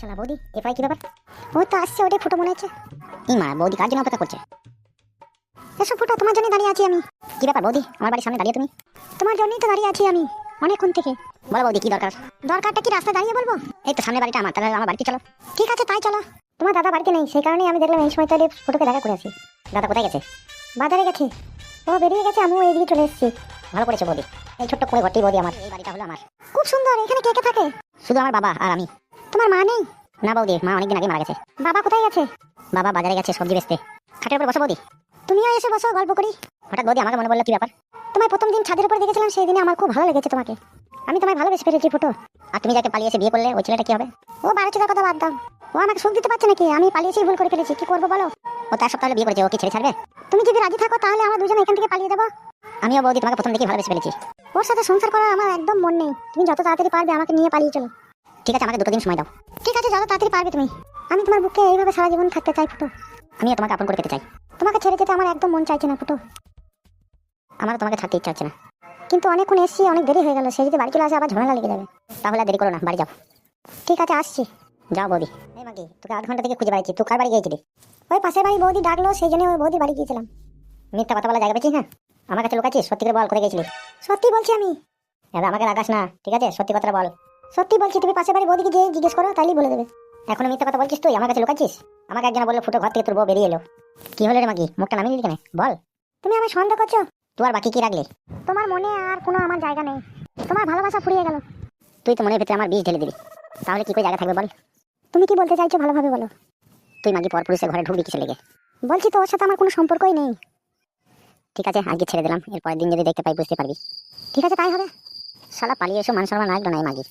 শালা বৌদি এপাই কি ব্যাপার? ও তো আসছে ওটাই ফটো মনে হচ্ছে। মা, বৌদি কার জন্য অপেক্ষা করছে? এসব ফটো তোমার জন্য দাঁড়িয়ে আছি আমি। কি ব্যাপার বৌদি, আমার বাড়ির সামনে দাঁড়িয়ে তুমি? তোমার জন্যই তো দাঁড়িয়ে আছি আমি, অনেকক্ষণ থেকে। বলো বৌদি, কি দরকার? দরকারটা কি রাস্তায় দাঁড়িয়ে বলব? এই তো সামনে বাড়িটা আমার, তাহলে আমার বাড়িতে চলো। ঠিক আছে, তাই চলো। তোমার দাদা বাড়িতে নেই, সেই কারণেই আমি দেখলাম এই সময় তাহলে ফটোকে দেখা করে আসি। দাদা কোথায় গেছে? বাজারে গেছে। ও বেরিয়ে গেছে, আমিও এইদিকে চলে এসেছি। ভালো করেছে বৌদি। এই ছোট্ট করে ঘরটি বৌদি আমার, এই বাড়িটা হলো আমার। খুব সুন্দর, এখানে কে কে থাকে? শুধু আমার বাবা আর আমি। তোমার মা নেই? না বৌদি মা অনেকদিন আগে মারা গেছে। বাবা কোথায় গেছে? বাবা বাজারে গেছে সবজি বেচতে। খাটের উপর বসো বৌদি। তুমিও এসে বসো গল্প করি। হঠাৎ বৌদি আমাকে মনে বলল কি ব্যাপার? তোমার প্রথম দিন ছাদের উপর দেখেছিলাম সেই দিনে আমার খুব ভালো লেগেছে তোমাকে। আমি তোমায় ভালোবেসে ফেলেছি ফটো। আর তুমি যাকে পালিয়ে এসে বিয়ে করলে ওই ছেলেটা কি হবে? ও বারো চোদার কথা বাদ দাও। ও আমাকে সুখ দিতে পারছে নাকি? আমি পালিয়েছি ভুল করে ফেলেছি। কি করব বলো? ও তার সপ্তাহে বিয়ে করেছে ও কি ছেড়ে ছাড়বে? তুমি যদি রাজি থাকো তাহলে আমরা দুজন এখান থেকে পালিয়ে দেবো আমিও বৌদি তোমাকে প্রথম দেখে ভালোবেসে ফেলেছি। ওর সাথে সংসার করার আমার একদম মন নেই। তুমি যত তাড়াতাড়ি পারবে আমাকে নিয়ে পালিয়ে চলো। ঠিক আছে আমাকে দুটো দিন সময় দাও। ঠিক আছে যত তাড়াতাড়ি পারবে তুমি। আমি তোমার বুকে এইভাবে সারা জীবন থাকতে চাই ফুটো। আমিও তোমাকে আপন করে পেতে চাই। তোমাকে ছেড়ে যেতে আমার একদম মন চাইছে না ফুটো। আমারও তোমাকে থাকতে ইচ্ছা হচ্ছে না। কিন্তু অনেকক্ষণ এসছি অনেক দেরি হয়ে গেল। সে যদি বাড়ি চলে আসে আবার ঝামেলা লেগে যাবে। তাহলে দেরি করো না বাড়ি যাও। ঠিক আছে আসছি। যাও বৌদি। এই মাগি তোকে আধ ঘণ্টা থেকে খুঁজে বেড়াচ্ছি। তুই কার বাড়ি গিয়েছিলি? ওই পাশের বাড়ি বৌদি ডাকলো সেই জন্য ওই বৌদি বাড়ি গিয়েছিলাম। মিথ্যা কথা বলা জায়গা পেয়েছিস না? আমার কাছে লুকাচ্ছিস? সত্যি করে বল কোথায় গেছিলি সত্যি বলছি আমি। এবার আমাকে রাগাস না ঠিক আছে? সত্যি কথাটা বল। সত্যি বলছি, তুমি পাশের বাড়ি বৌদিকে যে জিজ্ঞেস করো তাইলেই বলে দেবে। এখন মিথ্যা কথা বলছিস তুই, আমার কাছে লুকাচ্ছিস? আমাকে একজন বলল, ফুটো, ঘর থেকে তোর বউ বেরিয়ে এলো। কি হলো রে মাগি? মুখটা নামিয়ে দিলি কেন? বল। তুমি আমার সন্দেহ করছ? তুই আর বাকি কি রাখলি? তোমার মনে আর কোনো আমার জায়গা নেই। তোমার ভালোবাসা ফুরিয়ে গেল। তুই তো মনের ভিতরে আমার বীজ ঢেলে দিবি তাহলে কি করে জায়গা থাকবে বল? তুমি কি বলতে চাইছো ভালোভাবে বলো। তুই মাগি পর পুরুষের ঘরে ঢুকবি কিসে লেগে? বলছি তো ওর সাথে আমার কোনো সম্পর্কই নেই। ঠিক আছে, আজকে ছেড়ে দিলাম। এরপরের দিন যদি দেখতে পাই, বুঝতে পারবি। ঠিক আছে, তাই হবে। শালা পালিয়ে এসে, মান সম্মান রাখল মাগি।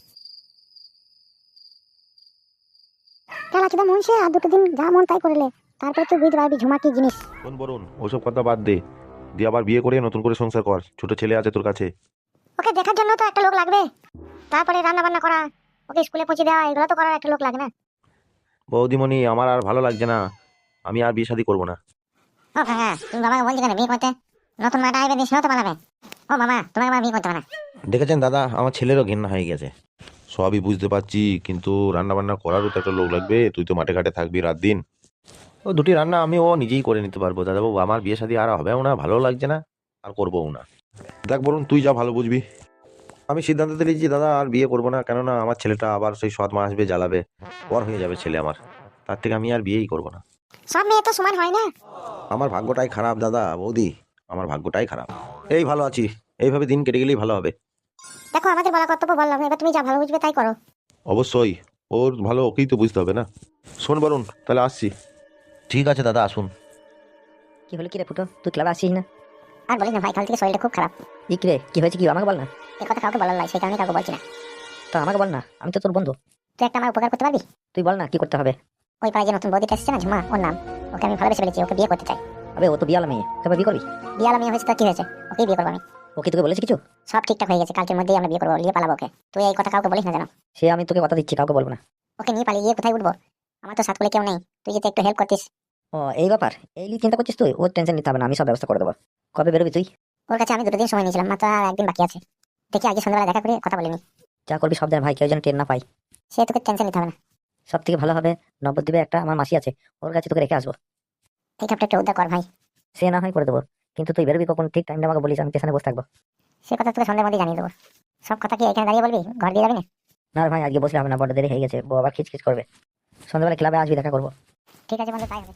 খেলা চুদা সে আর দুটো দিন যা মন তাই করলে। তারপরে তুই বুঝতে পারবি ঝুমা কি জিনিস। শোন বরুণ ওসব কথা বাদ দে। দিয়ে আবার বিয়ে করে নতুন করে সংসার কর। ছোট ছেলে আছে তোর কাছে। ওকে দেখার জন্য তো একটা লোক লাগবে। তারপরে রান্না বান্না করা ওকে স্কুলে পৌঁছে দেওয়া এগুলো তো করার একটা লোক লাগে না। বৌদিমণি আমার আর ভালো লাগছে না। আমি আর বিয়ে শাদী করব না। ও কাকা তুমি বাবাকে বলছি কেন বিয়ে করতে? নতুন মাটা আইবে দিন সেও তো পালাবে। ও মামা তোমাকে আমার বিয়ে করতে হবে না। দেখেছেন দাদা আমার ছেলেরও ঘেন্না হয়ে গেছে। সবই বুঝতে পারছি কিন্তু রান্না বান্না করারও তো একটা লোক লাগবে তুই তো মাঠে ঘাটে থাকবি রাত দিন। ও দুটি রান্না আমি ও নিজেই করে নিতে পারব। দাদাবাবু আমার বিয়ে শাদী আর হবেও না ভালো লাগছে না আর করবোও না। দেখ বলুন তুই যা ভালো বুঝবি। আমি সিদ্ধান্ত নিয়েছি দাদা আর বিয়ে করব না কেননা আমার ছেলেটা আবার সেই সৎ মা আসবে জ্বালাবে পর হয়ে যাবে ছেলে আমার। তার থেকে আমি আর বিয়েই করব না। সব মেয়ে তো সমান হয় না? আমার ভাগ্যটাই খারাপ দাদা বৌদি আমার ভাগ্যটাই খারাপ। এই ভালো আছি এইভাবে দিন কেটে গেলেই ভালো হবে। দেখো আমাদের বলা কর্তব্য বললাম এবার তুমি যা ভালো বুঝবে তাই করো। অবশ্যই ওর ভালো ওকেই তো বুঝতে হবে না। শোন বরুণ তাহলে আসছি। ঠিক আছে দাদা আসুন। কি হলো কি রে ফুটো? তুই ক্লাবে আসিস না? আর বলিস না ভাই কাল থেকে শরীরটা খুব খারাপ। ই কি রে কি হয়েছে কি? আমাকে বল না। এই কথা কাউকে বলার লাই সেই কারণে কাউকে বলছি না। তো আমাকে বল না আমি তো তোর বন্ধু। তুই একটা আমার উপকার করতে পারবি? তুই বল না কি করতে হবে? ওই পাড়ায় যে নতুন বৌদিটা এসেছে না ঝুমা ওর নাম ওকে আমি ভালোবেসে ফেলেছি ওকে বিয়ে করতে চাই। আবে ও তো বিয়ালা মেয়ে তবে বিয়ে করবি? বিয়ালা মেয়ে হয়েছে তো কি হয়েছে? ওকেই বিয়ে করব আমি। ও কি তোকে বলেছে কিছু? সব ঠিকঠাক হয়ে গেছে কালকের মধ্যেই আমরা বিয়ে করব নিয়ে পালাবো ওকে। তুই এই কথা কাউকে বলিস না জানো। সে আমি তোকে কথা দিচ্ছি কাউকে বলব না। ওকে নিয়ে পালিয়ে গিয়ে কোথায় উঠবো? আমার তো সাত করে কেউ নেই তুই যদি একটু হেল্প করতিস। ও এই ব্যাপার? এই নিয়ে চিন্তা করছিস তুই? ওর টেনশন নিতে হবে না আমি সব ব্যবস্থা করে দেবো। কবে বেরোবি তুই? ওর কাছে আমি দুটো দিন সময় নিয়েছিলাম মাত্র আর একদিন বাকি আছে। দেখি আজকে সন্ধ্যাবেলা দেখা করে কথা বলিনি। যা করবি সব দেন ভাই কেউ যেন টেন না পাই সে তোকে টেনশন নিতে হবে না। সব থেকে ভালো হবে নবদ্বীপে একটা আমার মাসি আছে ওর কাছে তোকে রেখে আসব। এই কাপটা একটু উদ্ধার কর ভাই। সে না হয় করে দেবো। কিন্তু তুই বেরোবি কখন? ঠিক টাইমটা আমাকে বলিস আমি পেছনে বসে থাকব। সে কথা তোকে সন্ধ্যার মধ্যে জানিয়ে দেবো। সব কথা কি এখানে দাঁড়িয়ে বলবি? ঘর দিয়ে যাবি না? না ভাই আজকে বসলে হবে না বড় দেরি হয়ে গেছে। বউ আবার খিচখিচ করবে। সন্ধ্যাবেলা ক্লাবে আসবি দেখা করব। ঠিক আছে বন্ধু তাই হবে।